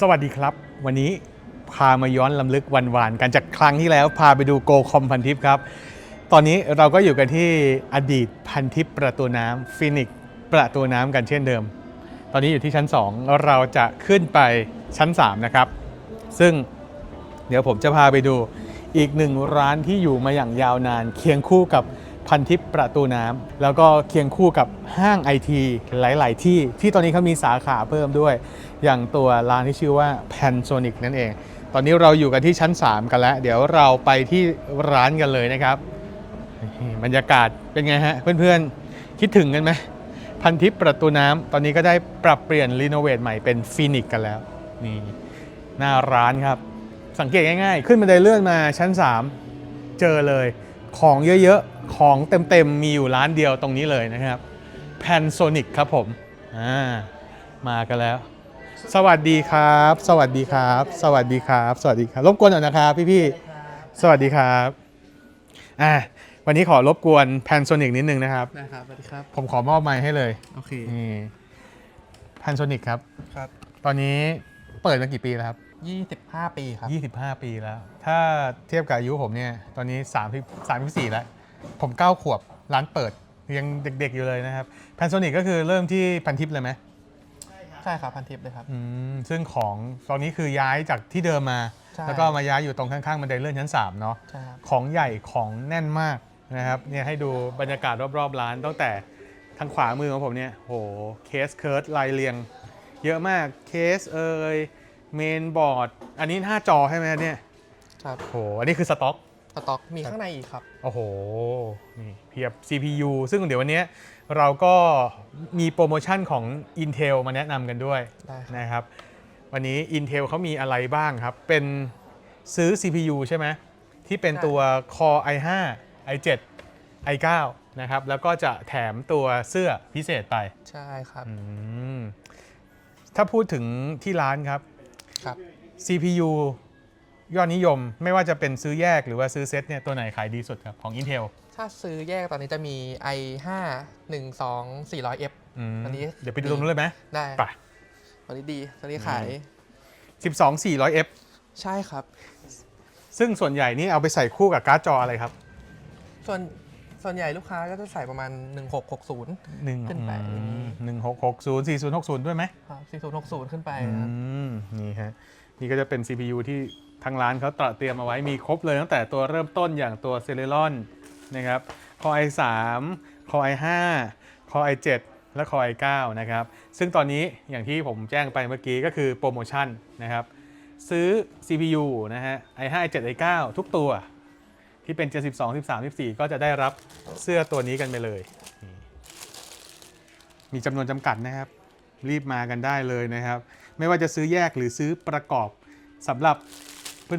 สวัสดีครับ วันนี้พามาย้อนลำลึกวันวานกันจากครั้งที่แล้วพาไปดูโกคอมพันทิปครับ ตอนนี้เราก็อยู่กันที่อดีตพันทิปประตูน้ำฟินิกประตูน้ำกันเช่นเดิม ตอนนี้อยู่ที่ชั้น 2 เราจะขึ้นไปชั้น 3 นะครับ ซึ่งเดี๋ยวผมจะพาไปดูอีกหนึ่งร้านที่อยู่มาอย่างยาวนาน เคียงคู่กับ พันทิปประตูน้ำแล้วก็เคียงคู่กับห้างไอทีหลาย ๆ ที่ที่ตอนนี้เขามีสาขาเพิ่มด้วย อย่างตัวร้านที่ชื่อว่า panasonic นั่นเอง ตอนนี้เราอยู่กันที่ชั้น 3 กันแล้ว เดี๋ยวเราไปที่ร้านกันเลยนะครับ บรรยากาศเป็นไงฮะ เพื่อน ๆ คิดถึงกันไหมพันทิปประตูน้ำตอนนี้ก็ได้ปรับเปลี่ยนรีโนเวทใหม่เป็นฟินิกกันแล้วนี่หน้าร้านครับ สังเกตง่าย ๆ ขึ้นบันไดเลื่อนมาชั้น 3 เจอเลยของเยอะ ๆ ของเต็มๆมีอยู่ร้านเดียวตรงนี้เลยนะครับ Pansonic ครับผมอ่ามากันแล้ว สวัสดีครับ สวัสดีครับ สวัสดีครับ สวัสดีครับ รบกวนหน่อยนะครับพี่ๆสวัสดีครับอ่าวันนี้ขอรบกวน Pansonic นิดนึงนะครับ นะครับสวัสดีครับ ผมขอมอบไมค์ให้เลยโอเค นี่ Pansonic ครับ ครับ ตอนนี้เปิดมากี่ปีแล้วครับ 25 ปีครับ 25 ปีแล้ว ถ้าเทียบกับอายุผมเนี่ย ตอนนี้ 30 34 แล้ว ผม 9 ขวบ ร้านเปิด ยังเด็กๆอยู่เลยนะครับ Panasonic ก็คือเริ่มที่พันทิปเลยไหมใช่ครับพันทิปเลยครับ อืมซึ่งของตอนนี้คือย้ายจากที่เดิมมา ใช่ แล้วก็มาย้ายอยู่ตรงข้างๆบันไดเลื่อนชั้น 3 เนาะ ใช่ครับ ของใหญ่ของแน่นมากนะครับเนี่ยให้ดูบรรยากาศรอบๆร้านตั้งแต่ทางขวามือของผมเนี่ยโหเคสเคิร์ดลายเรียง เยอะมากเคสเอ่ยเมนบอร์ด อันนี้หน้าจอใช่ไหมเนี่ยครับ โหอันนี้คือสต็อก สต็อกมีข้างในอีกครับ โอ้โห นี่เพียบ CPU ซึ่งเดี๋ยววันนี้เราก็มีโปรโมชั่นของ Intel มาแนะนำกันด้วยได้ครับนะครับ วันนี้ Intel เขามีอะไรบ้างครับ เป็นซื้อ CPU ใช่ไหม ที่เป็นตัว Core i5 i7 i9 นะครับ แล้วก็จะแถมตัวเสื้อพิเศษไป ใช่ครับอืมถ้าพูดถึงที่ร้านครับครับ CPU ยอดนิยมไม่ว่าจะเป็นซื้อแยกหรือว่าซื้อเซ็ตเนี่ยตัวไหนขายดีสุดครับของ Intel ถ้าซื้อแยกตอนนี้จะมี i5 12 400F อืมอันนี้เดี๋ยวไปดูตรงนู้นเลยไหมได้ไป ตอนนี้ดีตอนนี้ขาย 12 400F ใช่ครับ ซึ่งส่วนใหญ่นี่เอาไปใส่คู่กับการ์ดจออะไรครับส่วนส่วนใหญ่ลูกค้าก็จะใส่ประมาณ 1660 1ขึ้นไป หนึ่งหกหกศูนย์สี่ศูนย์หกศูนย์ด้วยไหมครับ4060 ขึ้นไปอืครับมนี่ฮะนี่ก็จะเป็น CPU ที่ ทางร้านเขาตระเตรียมเอาไว้มีครบเลยตั้งแต่ตัวเริ่มต้นอย่างตัว Celeron นะครับ Core i3 Core i5 Core i7 และ Core i9 นะครับซึ่งตอนนี้อย่างที่ผมแจ้งไปเมื่อกี้ก็คือโปรโมชั่นนะครับซื้อ CPU นะฮะ i5 i7 i9 ทุกตัวที่เป็น 72 13 14 ก็จะได้รับเสื้อตัวนี้กันไปเลย มีจำนวนจำกัดนะครับ รีบมากันได้เลยนะครับ ไม่ว่าจะซื้อแยกหรือซื้อประกอบสำหรับ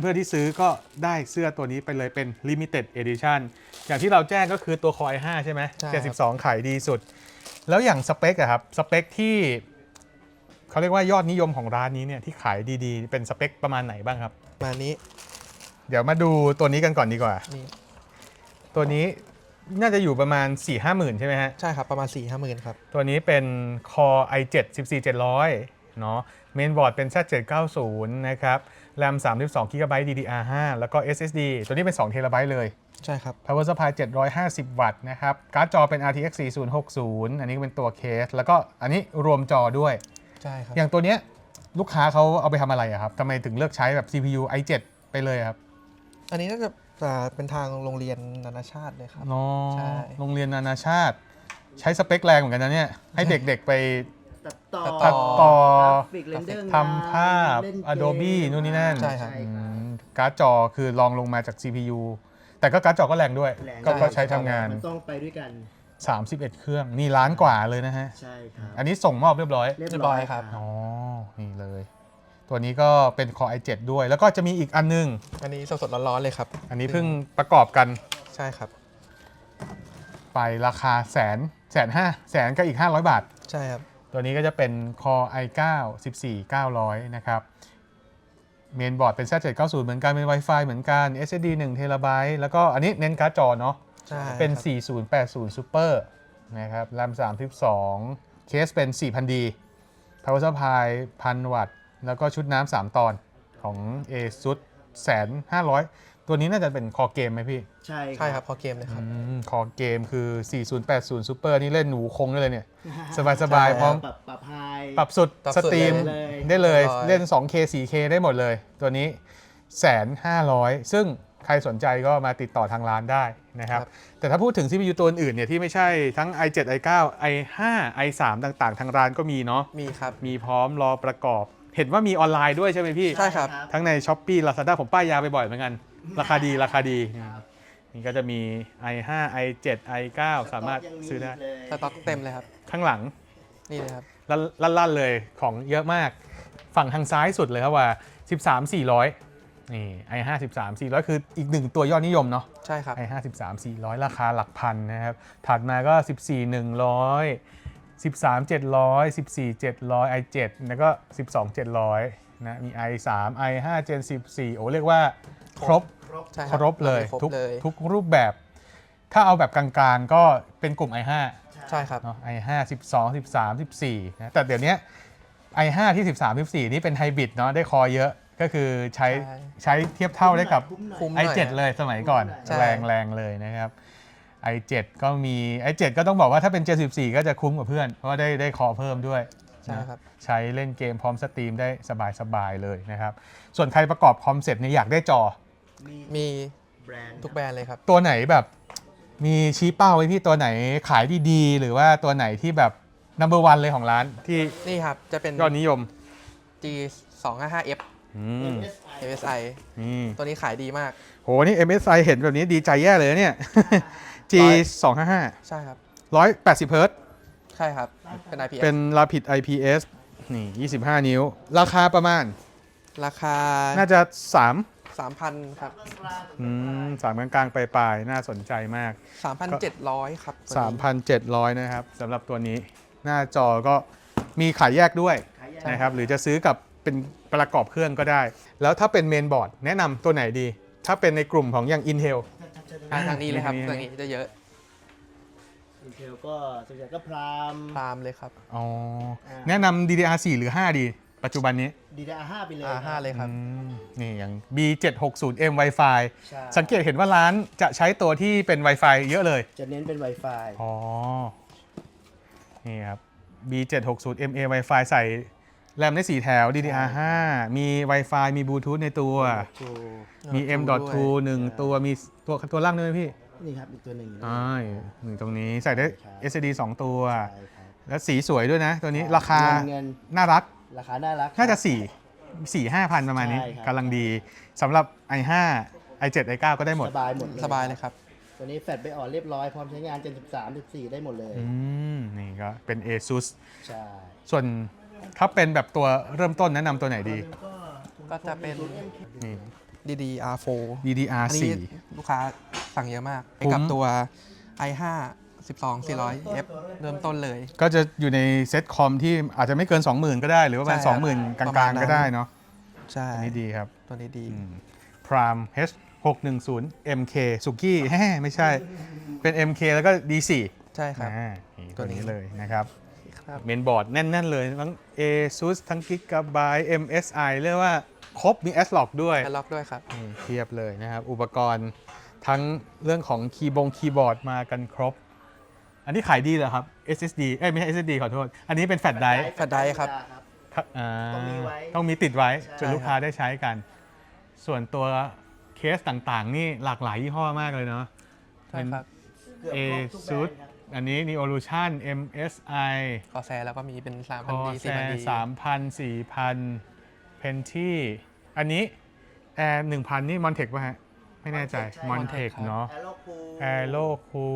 เพื่อนๆที่ซื้อก็ได้เสื้อตัวนี้ไปเลยเป็น Limited Edition อย่างที่เราแจ้งก็คือตัว Core i5 ใช่ไหมใช่ครับ 72 ขายดีสุด แล้วอย่างสเปคอะครับ สเปคที่เขาเรียกว่ายอดนิยมของร้านนี้เนี่ยที่ขายดีๆ เป็นสเปคประมาณไหนบ้างครับ มานี้เดี๋ยวมาดูตัวนี้กันก่อนดีกว่า นี่ตัวนี้น่าจะอยู่ประมาณ 4 5หมื่นใช่ไหมฮะ ใช่ครับประมาณ4 5หมื่นครับ ตัวนี้เป็น Core i7 14700 เนาะ เมนบอร์ดเป็น Z790 นะครับ RAM 32 GB DDR5 แล้วก็ SSD ตัวนี้เป็น2 t b เลย ใช่ครับ Power Supply 750 วัตต์นะครับ การ์ดจอเป็น RTX 4060 อันนี้เป็นตัวเคส แล้วก็อันนี้รวมจอด้วย ใช่ครับ อย่างตัวเนี้ยลูกค้าเขาเอาไปทำอะไรอะครับทำไมถึงเลือกใช้แบบ CPU i7 ไปเลยอะครับ อันนี้น่าจะอ่าเป็นทางโรงเรียนนานาชาติเลยครับอ๋อใช่ โรงเรียนนานาชาติ ใช้สเปคแรงเหมือนกันนะเนี่ย ให้เด็กๆไป ตัดต่อตัดต่อ กราฟิกเรนเดอร์ทำภาพ เล่นเกม Adobe นู่นนี่นั่นใช่ครับ อืมการ์ดจอคือลองลงมาจาก CPU แต่ก็การ์ดจอก็แรงด้วย แรงก็ก็ใช้ทำงาน มันต้องไปด้วยกัน 31 เครื่อง นี่ล้านกว่าเลยนะฮะ ใช่ครับ อันนี้ส่งมอบเรียบร้อย เรียบเรียบร้ร้ออยยครับ อ๋อ นี่เลย ตัวนี้ก็เป็น Core i7 ด้วย แล้วก็จะมีอีกอันนึง อันนี้สดๆร้อนๆเลยครับอันนี้เพิ่งประกอบกันใช่ครับ ไปราคาแสนแสนห้าแสนก็อีก 500 บาท ใช่ครับ ตัวนี้ก็จะเป็น Core i9 14900 นะครับเมนบอร์ดเป็น Z790 เหมือนกัน เป็น Wi-Fi เหมือนกัน SSD 1 t b แล้วก็อันนี้เน้นการ์ดจอเนาะใช่เป็นครับ4080 Super นะครับ RAM 32 เคสเป็น 4000D Power Supply 1000 วัตต์ แล้วก็ชุดน้ำสามตอนของ ASUS แสนห้าร้อย ตัวนี้น่าจะเป็นคอเกมไหมพี่ ใช่ใช่ครับพอเกมเลยครับคอเกมคือ 4080 Super นี่เล่นหนูคงได้เลยเนี่ย สบายๆพร้อม ปรับปรับไฮ ปรับสุดปรับสสุดตรีมเลยได้เลยร้อยเล่น 2K 4K ได้หมดเลย ตัวนี้แสนห้าร้อยซึ่งใครสนใจก็มาติดต่อทางร้านได้นะครับ แต่ถ้าพูดถึง CPU ตัวอื่นเนี่ยที่ไม่ใช่ทั้ง i7 i9 i5 i3 ต่างๆ ทางร้านก็มีเนาะมีครับ มีพร้อมรอประกอบ เห็นว่ามีออนไลน์ด้วยใช่ไหมพี่ ใช่ครับ ทั้งใน s h อ p e e Lazada ผมป้ายยาไปบ่อยเหมือนกัน ราคาดีราคาดีนี่ก็จะมี i5 i7 i9 สามารถซื้อได้ สต็อกเต็มเลยครับ ข้างหลังนี่เลยครับลั่นๆเลยของเยอะมาก ฝั่งทางซ้ายสุดเลยครับว่า 13 400 นี่ i5 13 400 คืออีกหนึ่งตัวยอดนิยมเนาะใช่ครับ i5 13 400 ราคาหลักพันนะครับ ถัดมาก็ 14 100 13 700 14 700 i7 แล้วก็ 12 700นะมี i3 i5 Gen 14 โอ้เรียกว่า ครบใช่ครบเลยครบทุกเลยทุกรูปแบบ ถ้าเอาแบบกลางๆ ก็เป็นกลุ่ม i5 ใช่ครับ เนาะ i5 12 13 14นะแต่เดี๋ยวเนี้ย i5 ที่ 13 14 นี่เป็นไฮบริดเนาะได้คอเยอะก็คือใช้ใช่ ใช้เทียบเท่าได้กับ คุ้มหน่อย i7 เลยสมัยก่อน ใช่ แรงแรงเลยนะครับ i7 ก็มี i7 ก็ต้องบอกว่าถ้าเป็น Gen 14 ก็จะคุ้มกว่าเพื่อน เพราะว่าได้ได้คอเพิ่มด้วยใช่ครับ ใช้เล่นเกมพร้อมสตรีมได้สบายๆเลยนะครับ ส่วนใครประกอบคอมเสร็จเนี่ยอยากได้จอ มีมีแบรนด์ทุกแบรนด์เลยครับ ตัวไหนแบบมีชี้เป้าไว้ที่ตัวไหนขายดีๆ หรือว่าตัวไหนที่แบบ number one เลยของร้านที่นี่ครับ จะเป็น ยอดนิยม G 2 5 5 F อืม MSI MSI นี่ตัวนี้ขายดีมาก โหนี่ MSI เห็นแบบนี้ดีใจแย่เลยนะเนี่ย G 2 5 5 ใช่ครับ 180เฮิร์ตซ์ใช่ครับ เป็น IPS เป็น Rapid IPS นี่ 25 นิ้ว ราคาประมาณ ราคา น่าจะ 3 3,000ครับอืมสามกลางๆปลายๆน่าสนใจมาก 3,700ครับตัวนี้3,700 นะครับสำหรับตัวนี้ หน้าจอก็มีขายแยกด้วยขายแยกนะครับ หรือจะซื้อกับเป็นประกอบเครื่องก็ได้ แล้วถ้าเป็นเมนบอร์ดแนะนำตัวไหนดี ถ้าเป็นในกลุ่มของอย่าง Intel ทางทางนี้เลยครับนี่ตัวนี้จะเยอะอินเทลก็ส่วนใหญ่ก็พรามพรามเลยครับ อ๋ออ่าแนะนำ DDR4 หรือ 5 ดี ปัจจุบันนี้ DDR5 ไปเลย R5 เลยครับ อืมนี่อย่าง B760M Wi-Fi ใช่ สังเกตเห็นว่าร้านจะใช้ตัวที่เป็น Wi-Fi เยอะเลย จะเน้นเป็น Wi-Fi อ๋อ นี่ครับ B760MA Wi-Fi ใส่แรมได้ 4 แถว DDR5 มี Wi-Fi มีบลูทูธในตัว ถูกมีด้วย M.2 หนึ่งตัว มีตัวตัวล่างด้วยไหมพี่นี่ครับอีกตัวหนึ่งอยู่อ่าหนึ่งตรงนี้ใส่ได้ ครับ SSD 2 ตัว ใช่ครับ แล้วสีสวยด้วยนะ ตัวนี้ราคาเงินเงินน่ารัก ราคาน่ารัก น่าจะครับ4 4 5พันประมาณนี้ใช่ครับ กำลังดีสำหรับ i5 i7 i9 ก็ได้หมด สบายหมดเลยสบายเลยครับ ตัวนี้แฟลชไปอ่อนเรียบร้อยพร้อมใช้งาน Gen 13 14 ได้หมดเลย อืม นี่ก็เป็น ASUS ใช่ส่วนถ้าเป็นแบบตัวเริ่มต้นแนะนำตัวไหนดี ก็จะเป็น นี่ DDR4 DDR อันนี้ลูกค้าสั่งเยอะมากให้กับคุ้มตัว i5 12 400 F เริ่มต้นเลย4ก็จะอยู่ในเซ็ตคอมที่อาจจะไม่เกิน 20,000 ก็ได้ หรือว่าประมาณ ใช่ครับ20,000 กประลามาณงนั้ๆนก็ได้เนาะใช่อันนี้ดีครับ ตัวนี้ดี Prime H 610 MK สุกี้ แฮ่ไม่ใช่ เป็น MK แล้วก็ D4 ใช่ครับ อ่านี่ตัตัววนี้ นี้เลยนะครับ ครับ เมนบอร์ดแน่น ๆ เลยทั้ง ASUS ทั้ง Gigabyte MSI เรียกว่าครบมี S-Log ด้วย แอดล็อกด้วยครับ นี่เทียบเลยนะครับ อุปกรณ์ทั้งเรื่องของคีย์บงคีย์บอร์ดมากันครบ อันนี้ขายดีเหรอครับ SSD เอ้ยไม่ใช่ SSD ขอโทษ อันนี้เป็นแฟลชไดรฟ์ แฟลชไดรฟ์ครับครับ อ่าต้องมีไว้ต้องมีติดไว้ใช่ จนลูกค้าได้ใช้กัน ส่วนตัวเคสต่างๆ นี่หลากหลายยี่ห้อมากเลยเนาะ ใช่ครับเกือบครบทุกแบร ASUS นด์ครับอันนี้ Neolution MSI คอแซแล้วก็มีเป็นคอ 3,000D แซ 4,000D สามพันสี่พันเพนที่อันนี้แอร์หนึ่งพันนี่มอนเทคป่ะฮะ ไม่แน่ใจ Montech ใช่มอนเทค Montech ครับเนาะ แอโรคู แอโ o คู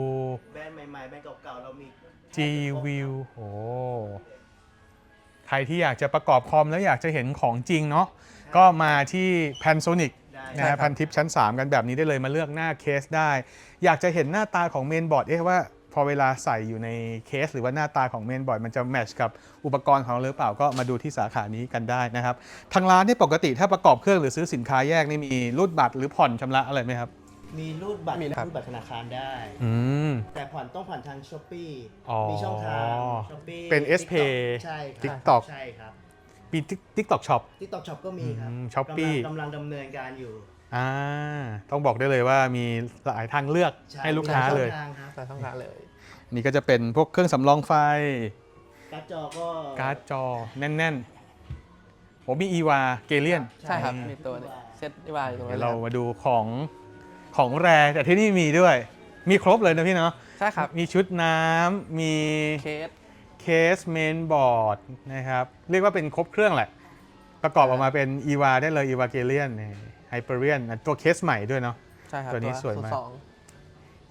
แบรนด์ใหม่ๆ แบรนด์เก่าๆ เรามี G View โอ้ใครที่อยากจะประกอบคอมแล้วอยากจะเห็นของจริงเนาะก็มาที่ Panasonic ได้นะใช่ฮะครับพันทิปชั้น 3 กันแบบนี้ได้เลยมาเลือกหน้าเคสได้ อยากจะเห็นหน้าตาของเมนบอร์ดเอ๊ะว่าพอเวลาใส่อยู่ในเคส หรือว่าหน้าตาของเมนบอร์ดมันจะแมทช์กับอุปกรณ์ของเราหรือเปล่าก็มาดูที่สาขานี้กันได้นะครับ ทางร้านที่ปกติถ้าประกอบเครื่องหรือซื้อสินค้าแยกนี่มีรูดบัตรหรือผ่อนชำระอะไรไหมครับ มีรูดบัตรมีครับ รูดบัตรธนาคารได้ อืม แต่ผ่อนต้องผ่อนทางช้อปปี้อ๋อมีช่องทางช้อปปี้เป็น S Pay ใช่ครับ TikTok ใช่ครับมี TikTok Shop ที่ตอกช็อปก็มีครับอืม Shopee กำลังกำลังดำเนินการอยู่อ่า ต้องบอกได้เลยว่ามีหลายทางเลือกช่ให้ลูกค้าเลยมีหช่องทางครับแต่ต้องการเลย นี่ก็จะเป็นพวกเครื่องสำรองไฟ การ์ดจอก็ การ์ดจอแน่นๆผมมี EVA เกเลียน ใช่ครับ มีตัวนี้เซตดีวายอยู่ตรงเดี๋นั้ยนวเลยเราครับมาดูของ ของแรแต่ที่นี่มีด้วย มีครบเลยนะพี่เนาะใช่ครับมีชุดน้ำมีเคสเคสเมนบอร์ดนะครับ เรียกว่าเป็นครบเครื่องแหละ ประกอบออกมาเป็น EVA ได้เลย EVA เกเลียนไฮเปอร์เรียนตัวเคสใหม่ด้วยเนาะใช่ครับตัวนี้สวยมากสอง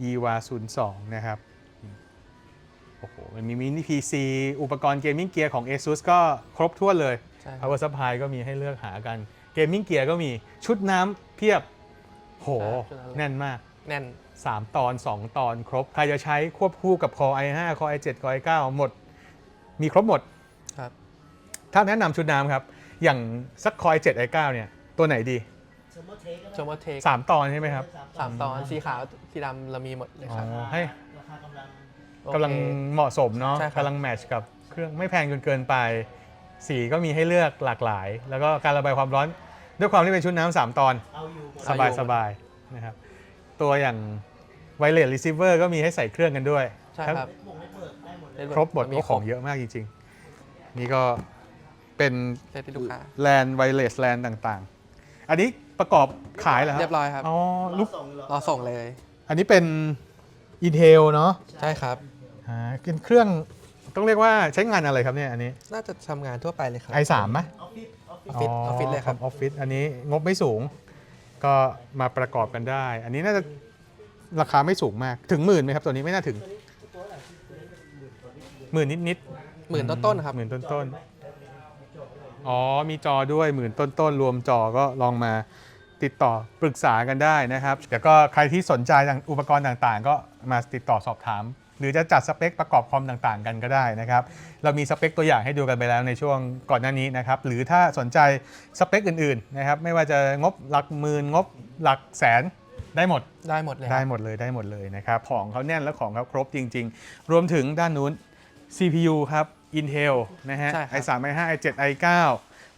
EVA 02นะครับโอ้โหมันมีมินิ PC อุปกรณ์เกมมิ่งเกียร์ของ ASUS ก็ครบถ้วนเลยใช่ครับ Power Supply ก็มีให้เลือกหากัน เกมมิ่งเกียร์ก็มีชุดน้ำเพียบ โห แน่นมาก แน่น 3 ตอน 2 ตอนครบ ใครจะใช้ควบคู่กับ Core i5 Core i7 Core i9 หมด มีครบหมดครับ ถ้าแนะนำชุดน้ำครับ อย่างสัก Core i7 i9 เนี่ย ตัวไหนดีเซอร์โมเทคชมว่าเทค3ตอนใช่ไหมครับสามตอนสีขาวสีดำเรามีหมดเลยอ๋ครับอให้ราคากำลังโอเคกำลังเหมาะสมเนาะใช่ครับกำลังแมทช์กับเครื่องไม่แพงจนเกินไป สีก็มีให้เลือกหลากหลาย แล้วก็การระบายความร้อน ด้วยความที่เป็นชุดน้ำสามตอน เอาอยู่หมดสบายสบายนะครับ ตัวอย่างไวเลสรีเซิเวอร์ก็มีให้ใส่เครื่องกันด้วย ใช่ครับวงไม่เปิดได้หมดเลย ครบหมดมีก็ของเยอะมากจริงๆ นี่ก็เป็นเซตที่ลูกค้าแลนไวเลสแลนต่างๆ อันนี้ประกอบขายเหรอฮะเรียบร้อยครับอ๋อลูลูกกส่งเหรอรอส่งเลย อันนี้เป็น Intel เนาะใช่ครับอ่าเป็นเครื่องต้องเรียกว่าใช้งานอะไรครับเนี่ยอันนี้ น่าจะทำงานทั่วไปเลยครับ i3 ไหม ออฟฟิศออฟฟิศออฟฟิศออฟฟิศเลยครับออฟฟิศอันนี้งบไม่สูง ก็มาประกอบกันได้ อันนี้น่าจะราคาไม่สูงมากถึงหมื่นไหมครับตัวนี้ไม่น่าถึงหมื่นนิดนิดหมื่นต้นๆครับหมื่นต้นต้นๆอ๋อมีจอด้วยหมื่นต้นต้นๆรวมจอก็ลองมาติดต่อปรึกษากันได้นะครับแต่ก็ใครที่สนใจอุปกรณ์ต่างๆ ก็มาติดต่อสอบถาม หรือจะจัดสเปคประกอบคอมต่างๆ กันก็ได้นะครับ เรามีสเปคตัวอย่างให้ดูกันไปแล้วในช่วงก่อนหน้านี้นะครับ หรือถ้าสนใจสเปคอื่นๆนะครับไม่ว่าจะงบหลักหมื่นงบหลักแสนได้หมด ได้หมดเลยคได้รับหมดเลยได้หมดเลยนะครับ ของเขาแน่นและของเขาครบจริง ๆ รวมถึงด้านนู้น CPU ครับ Intel นะฮะ ใช่ครับ i3 i5 i7 i9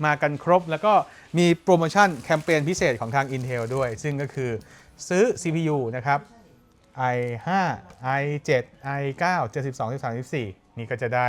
มากันครบ แล้วก็มีโปรโมชั่นแคมเปญพิเศษของทาง Intel ด้วย ซึ่งก็คือซื้อ CPU นะครับ i5 i7 i9 72 13 14 นี่ก็จะได้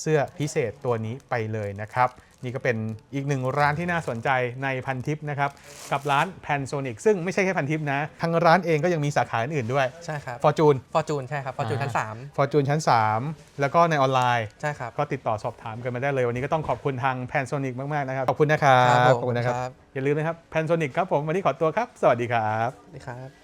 เสื้อพิเศษตัวนี้ไปเลยนะครับ นี่ก็เป็นอีกหนึ่งร้านที่น่าสนใจในพันทิปนะครับ กับร้าน Panasonic ซึ่งไม่ใช่แค่พันทิปนะ ทางร้านเองก็ยังมีสาขาอื่นๆด้วยใช่ครับ Fortune ฟอร์จูนใช่ครับฟอร์จูนอ่าชั้นสาม Fortune ชั้น 3 แล้วก็ในออนไลน์ใช่ครับก็ติดต่อสอบถามกันมาได้เลย วันนี้ก็ต้องขอบคุณทาง Panasonic มาก ๆ นะครับ ขอบคุณนะครับครับผมขอบคุณนะครับครับอย่าลืมนะครับ Panasonic ครับผมวันนี้ขอตัวครับ สวัสดีครับสวัสดีครับ